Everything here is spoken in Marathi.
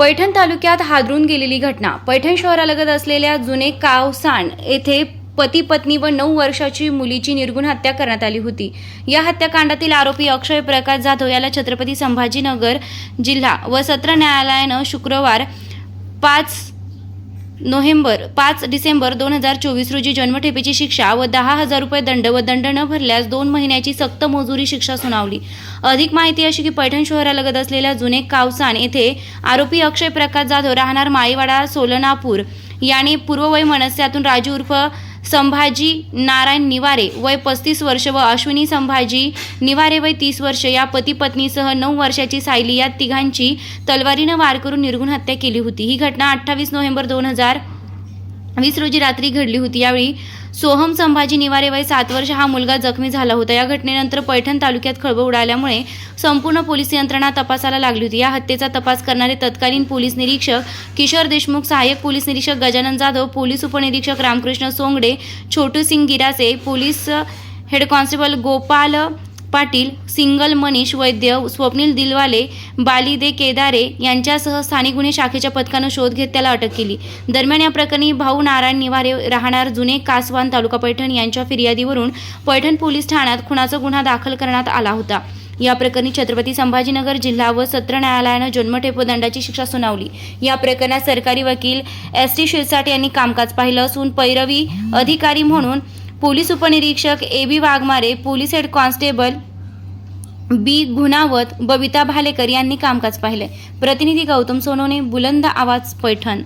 पैठण तालुक्यात हादरून गेलेली घटना. पैठण शहरालगत असलेल्या जुने कावसाण येथे पती पत्नी व नऊ वर्षाची मुलीची निर्गुण हत्या करण्यात आली होती. या हत्याकांडातील आरोपी अक्षय प्रकाश जाधव याला छत्रपती संभाजीनगर जिल्हा व सत्र न्यायालयानं शुक्रवार पाच नोव्हेंबर पाच डिसेंबर दोन हजार चोवीस रोजी जन्मठेपेची शिक्षा व दहा हजार रुपये दंड व दंड न भरल्यास दोन महिन्याची सक्त मजुरी शिक्षा सुनावली. अधिक माहिती अशी की पैठण शहरालगत असलेल्या जुने कावसान येथे आरोपी अक्षय प्रकाश जाधव राहणार माळीवाडा सोलनापूर याने पूर्ववय मनस्यातून राजू उर्फ संभाजी नारायण निवारे वय पस्तीस वर्ष व अश्विनी संभाजी निवारे वय तीस वर्ष या पती पत्नीसह नऊ वर्षाची सायली या तिघांची तलवारीनं वार करून निर्गुण हत्या केली होती. ही घटना अठ्ठावीस नोव्हेंबर दोन हजार वीस रोजी रात्री घडली होती. यावेळी सोहम संभाजी निवारे वय सात वर्ष हा मुलगा जखमी झाला होता. या घटनेनंतर पैठण तालुक्यात खळबळ उडाल्यामुळे संपूर्ण पोलीस यंत्रणा तपासाला लागली होती. या हत्येचा तपास करणारे तत्कालीन पोलीस निरीक्षक किशोर देशमुख सहाय्यक पोलीस निरीक्षक गजानन जाधव पोलीस उपनिरीक्षक Ramkrishna Songade Chhotu Singh Girase police head constable Gopal Patil Singal Manish Vaidya Swapnil Dilwale Balide Kedare यांच्यासह स्थानिक गुन्हे शाखेच्या पथकानं शोध घेत त्याला अटक केली. दरम्यान या प्रकरणी भाऊ नारायण निवारे राहणार जुने कासवान तालुका पैठण यांच्या फिर्यादीवरून पैठण पोलीस ठाण्यात खुनाचा गुन्हा दाखल करण्यात आला होता. या प्रकरणी छत्रपती संभाजीनगर जिल्हा व सत्र न्यायालयानं जन्मठेप दंडाची शिक्षा सुनावली. या प्रकरणात सरकारी वकील एस टी शिरसाट यांनी कामकाज पाहिलं असून पैरवी अधिकारी म्हणून पोलीस उपनिरीक्षक A B Waghmare police head constable B Gunawat Babita Bhalekar यांनी कामकाज पाहिले. प्रतिनिधी गौतम सोनवणे बुलंद आवाज पैठण.